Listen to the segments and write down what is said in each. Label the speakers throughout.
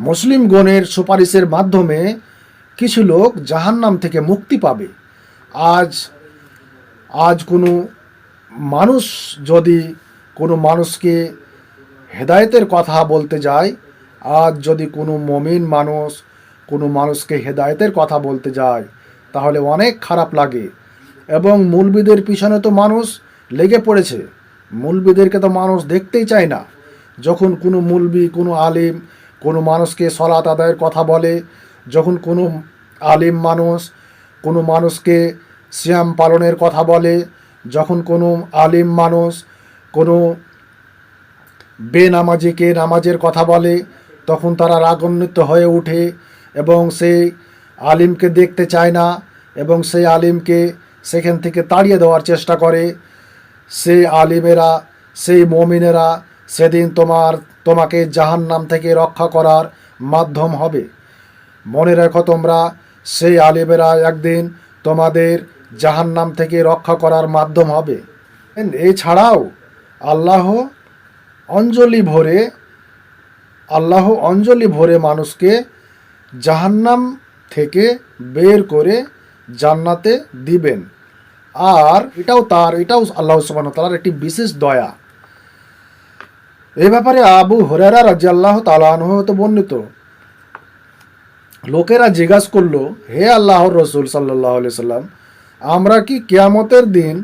Speaker 1: মুসলিম গণের সুপারিশের মাধ্যমে কিছু লোক জাহান্নাম থেকে মুক্তি পাবে। আজ আজ কোনো মানুষ যদি কোনো মানুষকে হেদায়েতের কথা বলতে যায়, আজ যদি কোনো মমিন মানুষ কোনো মানুষকে হেদায়েতের কথা বলতে যায়, তাহলে অনেক খারাপ লাগে। এবং মূলবিদের পিছনে তো মানুষ লেগে পড়েছে। মূলবিদেরকে তো মানুষ দেখতেই চায় না। যখন কোনো মূলবি, কোনো আলিম কোনো মানুষকে সলাত আদায়ের কথা বলে, যখন কোনো আলিম মানুষ কোনো মানুষকে শ্যাম পালনের কথা বলে, যখন কোনো আলিম মানুষ কোনো বেনামাজিকে নামাজের কথা বলে, তখন তারা রাগান্বিত হয়ে ওঠে এবং সেই আলিমকে দেখতে চায় না এবং সেই আলিমকে সেখান থেকে তাড়িয়ে দেওয়ার চেষ্টা করে। সেই আলিমেরা, সেই মমিনেরা সেদিন তোমার, তোমাকে জাহান্নাম থেকে রক্ষা করার মাধ্যম হবে। মনে রেখো তোমরা, সেই আলিমেরা একদিন তোমাদের জাহান্নাম থেকে রক্ষা করার মাধ্যম হবে। এছাড়াও আল্লাহ অঞ্জলি ভরে, আল্লাহ অঞ্জলি ভরে মানুষকে জাহান্নাম থেকে বের করে জান্নাতে দিবেন। আর এটাও তার, এটাও আল্লাহ সুবান তালার একটি বিশেষ দয়া। এই ব্যাপারে আবু হরেরা রাজি আল্লাহ তালাহ তো বর্ণিত। লোকেরা জিজ্ঞাসা করল, হে আল্লাহর রসুল সাল্লাহ সাল্লাম, আমরা কি কেয়ামতের দিন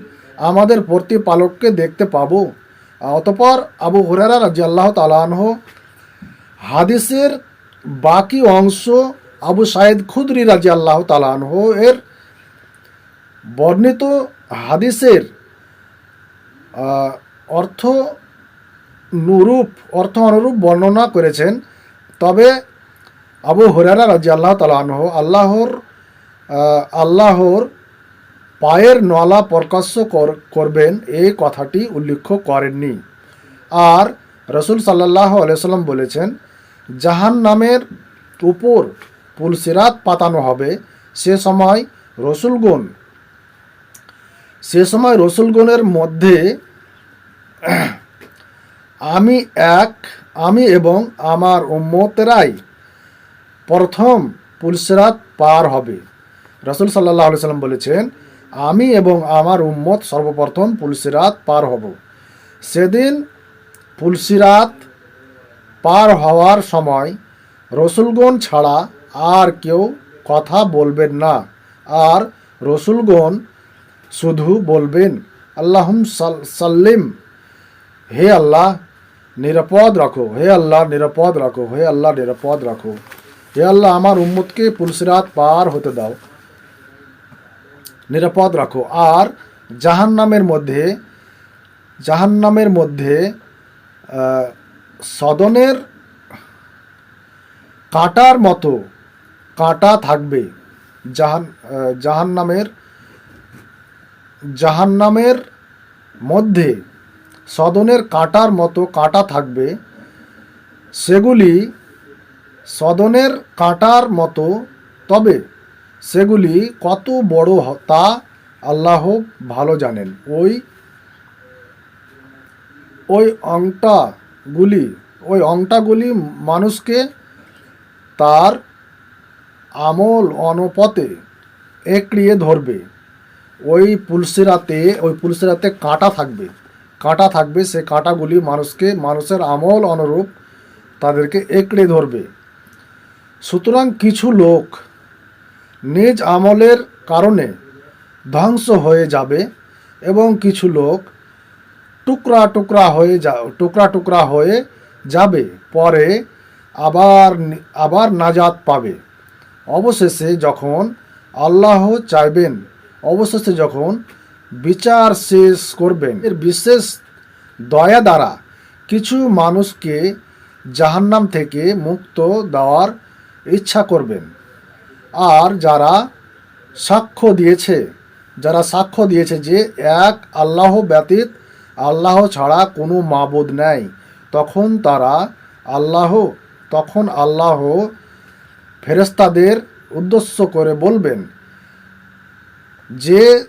Speaker 1: আমাদের প্রতিপালককে দেখতে পাবো? অতপর আবু হুরারা রাজি আল্লাহ তালাহ হাদিসের বাকি অংশ আবু সাইদ খুদরি রাজি আল্লাহ তালাহ এর বর্ণিত হাদিসের অর্থ নুরূপ, অর্থ অনুরূপ বর্ণনা করেছেন। তবে আবু হরারা রাজি আল্লাহ তালাহ আল্লাহর আল্লাহর পায়ের নলা প্রকাশ্য কর- করবেন এই কথাটি উল্লেখ করেননি। আর রসুল সাল্লাহ আলাইসাল্লাম বলেছেন জাহান নামের উপর পুলসিরাত পাতানো হবে। সে সময় রসুলগণ, সে সময় রসুলগণের মধ্যে আমি এক, আমি এবং আমার উম্মতেরাই প্রথম পুলসিরাত পার হবে। রসুল সাল্লাহ আলি সাল্লাম বলেছেন, আমি এবং আমার উম্মত সর্বপ্রথম পুলসিরাত পার হব। সেদিন পুলসিরাত পার হওয়ার সময় রসুলগণ ছাড়া আর কেউ কথা বলবেন না, আর রসুলগণ শুধু বলবেন, আল্লাহম সাল- সাল্লিম, হে আল্লাহ নিরাপদ রাখো। হে আল্লাহ, নিরাপদ রাখো। হে আল্লাহ, নিরাপদ রাখো। হে আল্লাহ, আমার উম্মতকে পুলসিরাত পার হতে দাও। নিরাপদ রাখো। আর জাহান্নামের মধ্যে জাহান্নামের মধ্যে সদনের কাঁটার মতো কাঁটা থাকবে। জাহান জাহান্নামের জাহান্নামের মধ্যে সদনের কাঁটার মতো কাঁটা থাকবে, সেগুলি সদনের কাঁটার মতো। তবে সেগুলি কত বড় তা আল্লাহ ভালো জানেন। ওই ওই অংটাগুলি ওই অংটাগুলি মানুষকে তার আমল অনুপতে একড়িয়ে ধরবে। ওই পুলসিরাতে ওই পুলসিরাতে কাঁটা থাকবে। কাঁটা থাকবে, সে কাঁটাগুলি মানুষকে, মানুষের আমল অনুরূপ তাদেরকে একড়ে ধরবে। সুতরাং কিছু লোক নিজ আমলের কারণে ধ্বংস হয়ে যাবে এবং কিছু লোক টুকরা টুকরা হয়ে যা, টুকরা টুকরা হয়ে যাবে, পরে আবার আবার নাজাত পাবে। অবশেষে যখন আল্লাহ চাইবেন, অবশেষে যখন বিচার শেষ করবেন। এর বিশেষ দয়া দ্বারা কিছু মানুষকে জাহান্নাম থেকে মুক্ত দেওয়ার ইচ্ছা করবেন। আর যারা সাক্ষ্য দিয়েছে, যারা সাক্ষ্য দিয়েছে যে এক আল্লাহ ব্যতীত আল্লাহ ছাড়া কোনো মাবুদ নেই, তখন তারা আল্লাহ, তখন আল্লাহ ফেরেস্তাদের উদ্দেশ্য করে বলবেন যে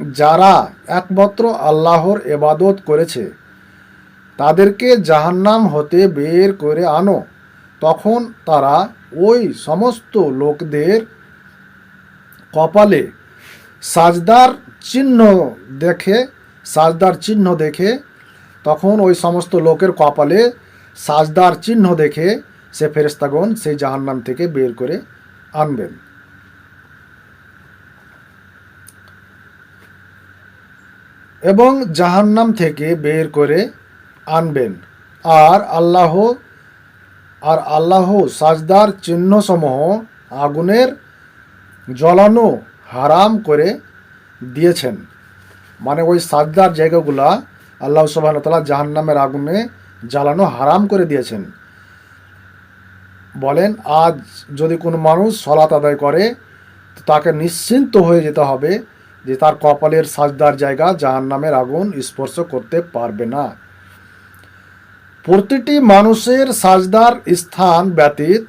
Speaker 1: যারা একমাত্র আল্লাহর এবাদত করেছে, তাদেরকে জাহান্নাম হতে বের করে আনো। তখন তারা ওই সমস্ত লোকদের কপালে সাজদার চিহ্ন দেখে, সাজদার চিহ্ন দেখে, তখন ওই সমস্ত লোকের কপালে সাজদার চিহ্ন দেখে সে ফেরেস্তাগণ সেই জাহান্নাম থেকে বের করে আনবেন। এবং জাহান্নাম থেকে বের করে আনবেন। আর আল্লাহ আর আল্লাহ সাজদার চিহ্নসমূহ আগুনের জ্বলানো হারাম করে দিয়েছেন। মানে ওই সাজদার জায়গাগুলা আল্লাহ সুবাহ তালা জাহান্নামের আগুনে জ্বালানো হারাম করে দিয়েছেন। বলেন, আজ যদি কোনো মানুষ সলাত আদায় করে তাকে নিশ্চিন্ত হয়ে যেতে হবে যে তার কপালের সাজদার জায়গা জাহান্নামের আগুন স্পর্শ করতে পারবে না। প্রতিটি মানুষের সাজদার স্থান ব্যতীত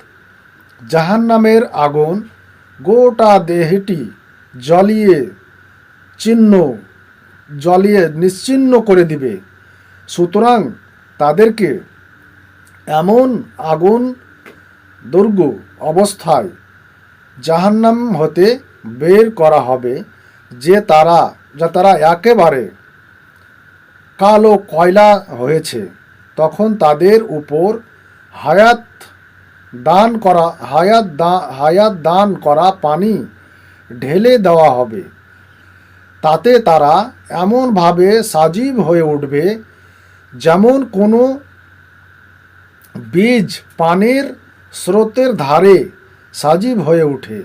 Speaker 1: জাহান্নামের আগুন গোটা দেহটি জ্বলিয়ে চিহ্ন, জ্বলিয়ে নিশ্চিহ্ন করে দিবে। সুতরাং তাদেরকে এমন আগুন দুর্গ অবস্থায় জাহান্নাম হতে বের করা হবে যে তারা, যা তারা একেবারে কালো কয়লা হয়েছে, তখন তাদের উপর হায়াত দান করা, হায়াত দা, হায়াত দান করা পানি ঢেলে দেওয়া হবে। তাতে তারা এমনভাবে সাজীব হয়ে উঠবে যেমন কোনো বীজ পানির স্রোতের ধারে সাজীব হয়ে ওঠে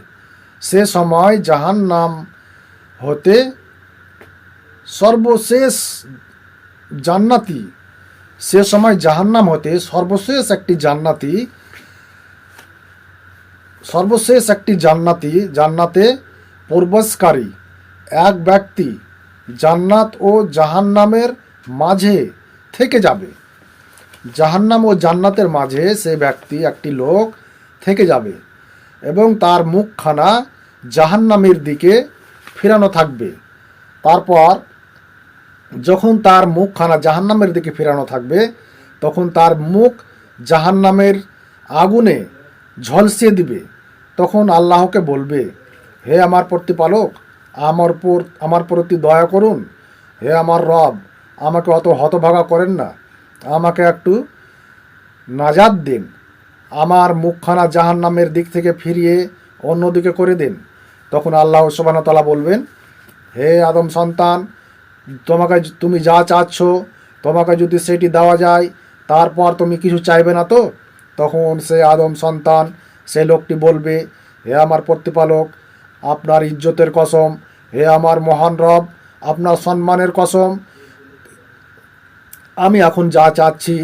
Speaker 1: সে সময় জাহান নাম হতে সর্বশেষ জান্নাতি, সে সময় জাহান্নাম হতে সর্বশেষ একটি জান্নাতি, সর্বশেষ একটি জান্নাতি, জান্নাতে প্রবেশকারী এক ব্যক্তি জান্নাত ও জাহান্নামের মাঝে থেকে যাবে। জাহান্নাম ও জান্নাতের মাঝে সে ব্যক্তি একটি লোক থেকে যাবে এবং তার মুখখানা জাহান্নামের দিকে ফেরানো থাকবে। তারপর যখন তার মুখখানা জাহান্নামের দিকে ফেরানো থাকবে, তখন তার মুখ জাহান্নামের আগুনে ঝলসিয়ে দিবে। তখন আল্লাহকে বলবে, হে আমার প্রতিপালক, আমার পর আমার প্রতি দয়া করুন। হে আমার রব, আমাকে অত হতভাগা করেন না। আমাকে একটু নাজাদ দিন। আমার মুখখানা জাহান্নামের দিক থেকে ফিরিয়ে অন্যদিকে করে দিন। তখন আল্লাহ সুবাহতালা বলবেন, হে আদম সন্তান, তোমাকে তুমি যা চাচ্ছ, তোমাকে যদি সেটি দেওয়া যায়, তারপর তুমি কিছু চাইবে না তো? তখন সে আদম সন্তান, সে লোকটি বলবে, হে আমার প্রতিপালক, আপনার ইজ্জতের কসম, হে আমার মহান রব, আপনার সম্মানের কসম, আমি এখন যা চাচ্ছি,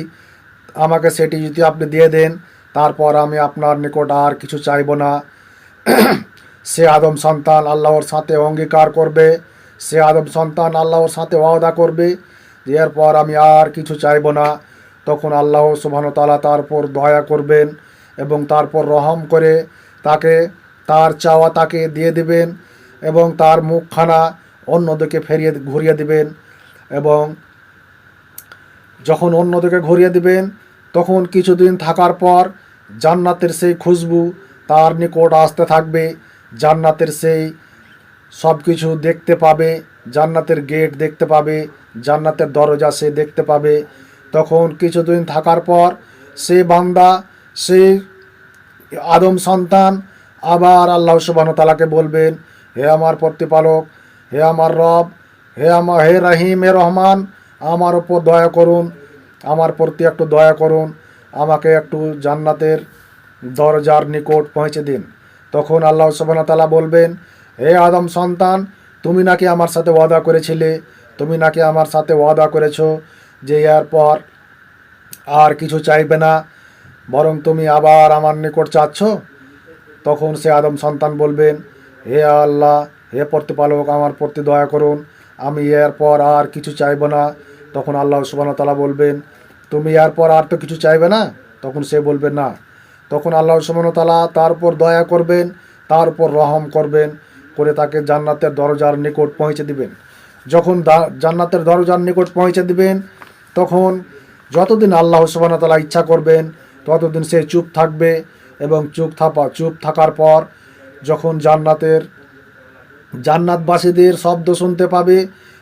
Speaker 1: আমাকে সেটি যদি আপনি দিয়ে দেন, তারপর আমি আপনার নিকট আর কিছু চাইব না। সে আদম সন্তান আল্লাহর সাথে অঙ্গীকার করবে, সে আদম সন্তান আল্লাহর সাথে ওয়াদা করবে এরপর আমি আর কিছু চাইব না। তখন আল্লাহ সুবাহতালা তার উপর দয়া করবেন এবং তারপর রহম করে তাকে, তার চাওয়া তাকে দিয়ে দিবেন এবং তার মুখখানা অন্যদিকে ফেরিয়ে ঘুরিয়ে দিবেন এবং যখন অন্যদিকে ঘুরিয়ে দিবেন, তখন কিছুদিন থাকার পর জান্নাতের সেই খুশবু তার নিকট আসতে থাকবে। জান্নাতের সেই সব কিছু দেখতে পাবে, জান্নাতের গেট দেখতে পাবে, জান্নাতের দরজা সে দেখতে পাবে। তখন কিছুদিন থাকার পর সে বান্দা, সে আদম সন্তান আবার আল্লাহ সুবাহতালাকে বলবেন, হে আমার প্রতিপালক, হে আমার রব, হে আমার হে রাহিম, হে রহমান, আমার ওপর দয়া করুন, আমার প্রতি একটু দয়া করুন, আমাকে একটু জান্নাতের দরজার নিকট পৌঁছে দিন। তখন আল্লাহ সুবাহ তালা বলবেন, হে আদম সন্তান, তুমি নাকি আমার সাথে ওয়াদা করেছিলে? তুমি নাকি আমার সাথে ওয়াদা করেছ যে এরপর আর কিছু চাইবে না? বরং তুমি আবার আমার নিকট চাচ্ছ? তখন সে আদম সন্তান বলবেন, হে আল্লাহ, হে প্রতিপালক, আমার প্রতি দয়া করুন, আমি এরপর আর কিছু চাইব না। তখন আল্লাহ সুবাহ তালা বলবেন, তুমি এরপর আর তো কিছু চাইবে না? তখন সে বলবে, না। তখন আল্লাহ সুবাহ তালা তার উপর দয়া করবেন, তার উপর রহম করবেন, করে তাকে জান্নাতের দরজার নিকট পৌঁছে দিবেন। যখন জান্নাতের দরজার নিকট পৌঁছে দিবেন, তখন যতদিন আল্লাহ সুবাহ তালা ইচ্ছা করবেন, ততদিন সে চুপ থাকবে এবং চুপ থাপা, চুপ থাকার পর যখন জান্নাতের জান্নাতবাসীদের শব্দ শুনতে পাবে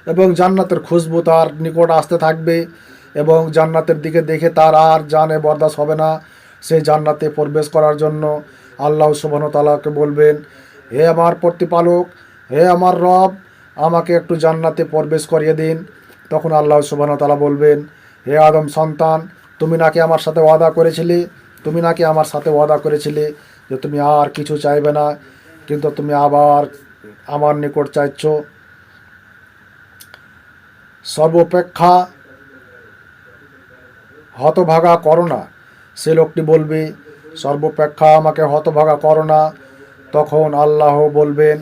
Speaker 1: এবং জান্নাতের খুশবু তার নিকট আসতে থাকবে এবং জান্নাতের দিকে দেখে তার আর জানে বরদাস হবে না সে জান্নাতে প্রবেশ করার জন্য আল্লাহ সুবাহতালাকে বলবেন, হে আমার প্রতিপালক, হে আমার রব, আমাকে একটু জান্নাতে প্রবেশ করিয়ে দিন। তখন আল্লাহ সুবাহতালা বলবেন, হে আদম সন্তান, তুমি নাকি আমার সাথে ওয়াদা করেছিলে? তুমি নাকি আমার সাথে ওয়াদা করেছিলে যে তুমি আর কিছু চাইবে না, কিন্তু তুমি আবার আমার নিকট চাইছ? সর্বপেক্ষা হতভাগা করো না। সে লোকটি বলবে সর্বপেক্ষা আমাকে হতভাগা করো না। তখন আল্লাহ বলবেন,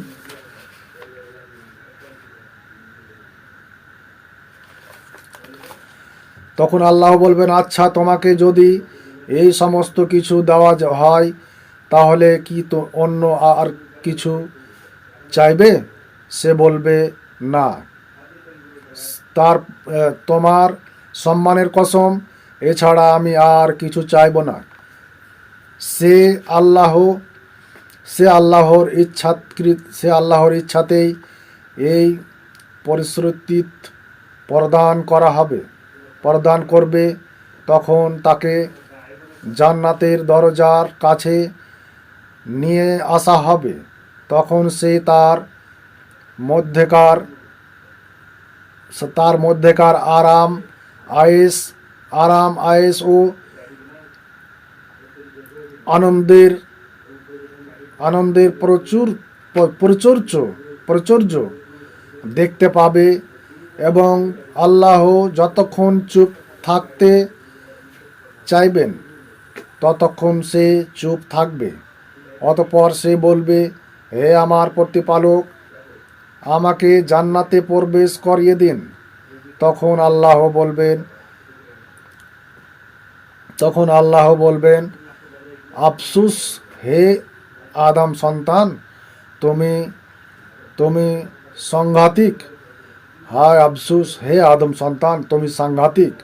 Speaker 1: তখন আল্লাহ বলবেন আচ্ছা তোমাকে যদি এই সমস্ত কিছু দেওয়া হয়, তাহলে কি তো অন্য আর কিছু চাইবে? সে বলবে, না। তার তোমার সম্মানের কসম এছাড়া আমি আর কিছু চাইব না। সে আল্লাহ, সে আল্লাহর ইচ্ছাকৃত, সে আল্লাহর ইচ্ছাতেই এই পরিশ্রুতি প্রদান করা হবে, প্রদান করবে। তখন তাকে জান্নাতের দরজার কাছে নিয়ে আসা হবে। তখন সে তার মধ্যেকার তার মধ্যেকার আরাম আয়েস আরাম, আয়েস ও আনন্দের আনন্দের প্রচুর প- প্রচুর্য দেখতে পাবে এবং আল্লাহ যতক্ষণ চুপ থাকতে চাইবেন, ততক্ষণ সে চুপ থাকবে। অতপর সে বলবে, হে আমার প্রতিপালক, আমাকে জান্নাতে প্রবেশ করিয়ে দিন। তখন আল্লাহ বলবেন তখন আল্লাহ বলবেন, আফসুস হে আদম সন্তান, তুমি তুমি সাংঘাতিক। হায় আফসুস হে আদম সন্তান, তুমি সাংঘাতিক,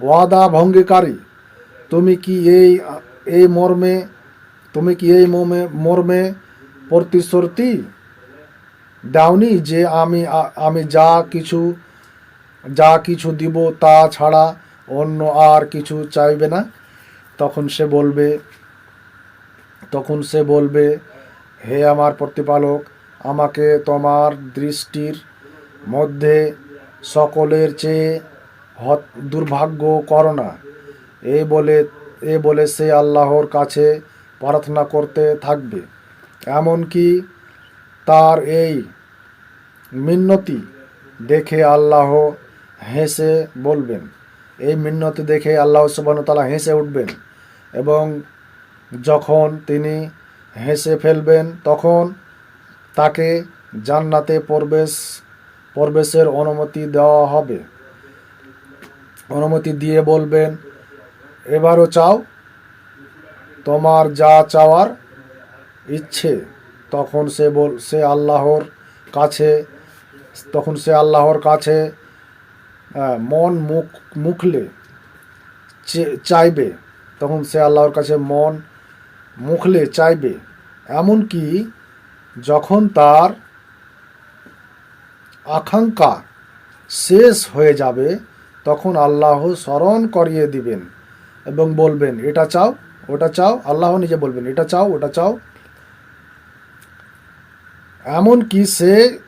Speaker 1: ওয়াদা ভঙ্গিকারী। তুমি কি এই এই মর্মে, তুমি কি এই মর্মে মর্মে প্রতিশ্রুতি দাওনি যে আমি আমি যা কিছু যা কিছু দিব তা ছাড়া অন্য আর কিছু চাইবে না। তখন সে বলবে, তখন সে বলবে, হে আমার প্রতিপালক, আমাকে তোমার দৃষ্টির মধ্যে সকলের চেয়ে হত, দুর্ভাগ্য করো না। এই বলে, এ বলে সে আল্লাহর কাছে প্রার্থনা করতে থাকবে। এমনকি তার এই মিন্নতি দেখে আল্লাহ হেসে বলবেন এই মিন্নতি দেখে আল্লাহ সুবাহতালা হেসে উঠবেন এবং যখন তিনি হেসে ফেলবেন, তখন তাকে জান্নাতে প্রবেশ, প্রবেশের অনুমতি দেওয়া হবে। অনুমতি দিয়ে বলবেন, এবারও চাও? তোমার যা চাওয়ার ইচ্ছে। তখন সে বল, সে আল্লাহর কাছে, তখন সে আল্লাহর কাছে মন মুখ, মুখলে চাইবে, তখন সে আল্লাহর কাছে মন মুখলে চাইবে। এমনকি যখন তার আকাঙ্ক্ষা শেষ হয়ে যাবে, তখন আল্লাহ স্মরণ করিয়ে দিবেন এবং বলবেন, এটা চাও, ওটা চাও। আল্লাহ নিজে বলবেন, এটা চাও, ওটা চাও। এমনকি সে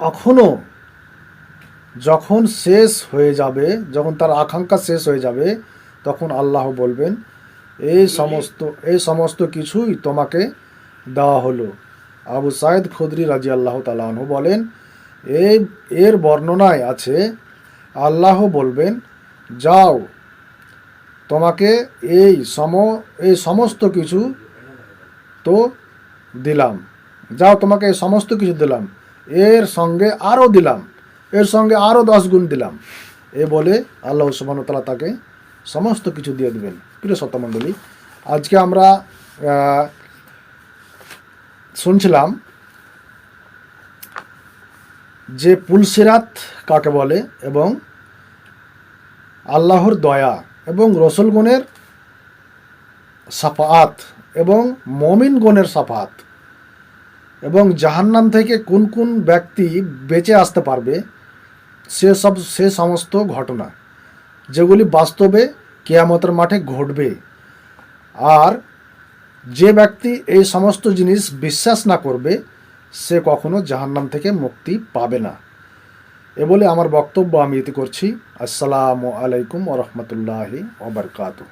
Speaker 1: এখনও যখন শেষ হয়ে যাবে, যখন তার আকাঙ্ক্ষা শেষ হয়ে যাবে, তখন আল্লাহ বলবেন এই সমস্ত এই সমস্ত কিছুই তোমাকে দেওয়া হলো। আবু সাইদ খুদরি রাজি আল্লাহ তালাহু বলেন এই এর বর্ণনায় আছে, আল্লাহ বলবেন, যাও, তোমাকে এই সম, এই সমস্ত কিছু তো দিলাম। যাও, তোমাকে এই সমস্ত কিছু দিলাম। এর সঙ্গে আরও দিলাম। এর সঙ্গে আরও দশ গুণ দিলাম। এ বলে আল্লাহ সুবাহতালা তাকে সমস্ত কিছু দিয়ে দিবেন। প্রিয় সত্যমণ্ডলী আজকে আমরা শুনছিলাম যে পুলসিরাত কাকে বলে এবং আল্লাহর দয়া এবং রসুলগণের সাফাত এবং মমিন মমিনগণের সাফাত এবং জাহান্নাম থেকে কোন কোন ব্যক্তি বেঁচে আসতে পারবে সে সব, সে সমস্ত ঘটনা, যেগুলি বাস্তবে কেয়ামতের মাঠে ঘটবে। আর যে ব্যক্তি এই সমস্ত জিনিস বিশ্বাস না করবে, সে কখনো জাহান্নাম থেকে মুক্তি পাবে না। এ বলে আমার বক্তব্য আমি ইতি করছি। আসসালামু আলাইকুম ওরহমতুল্লাহি ওবরকাতু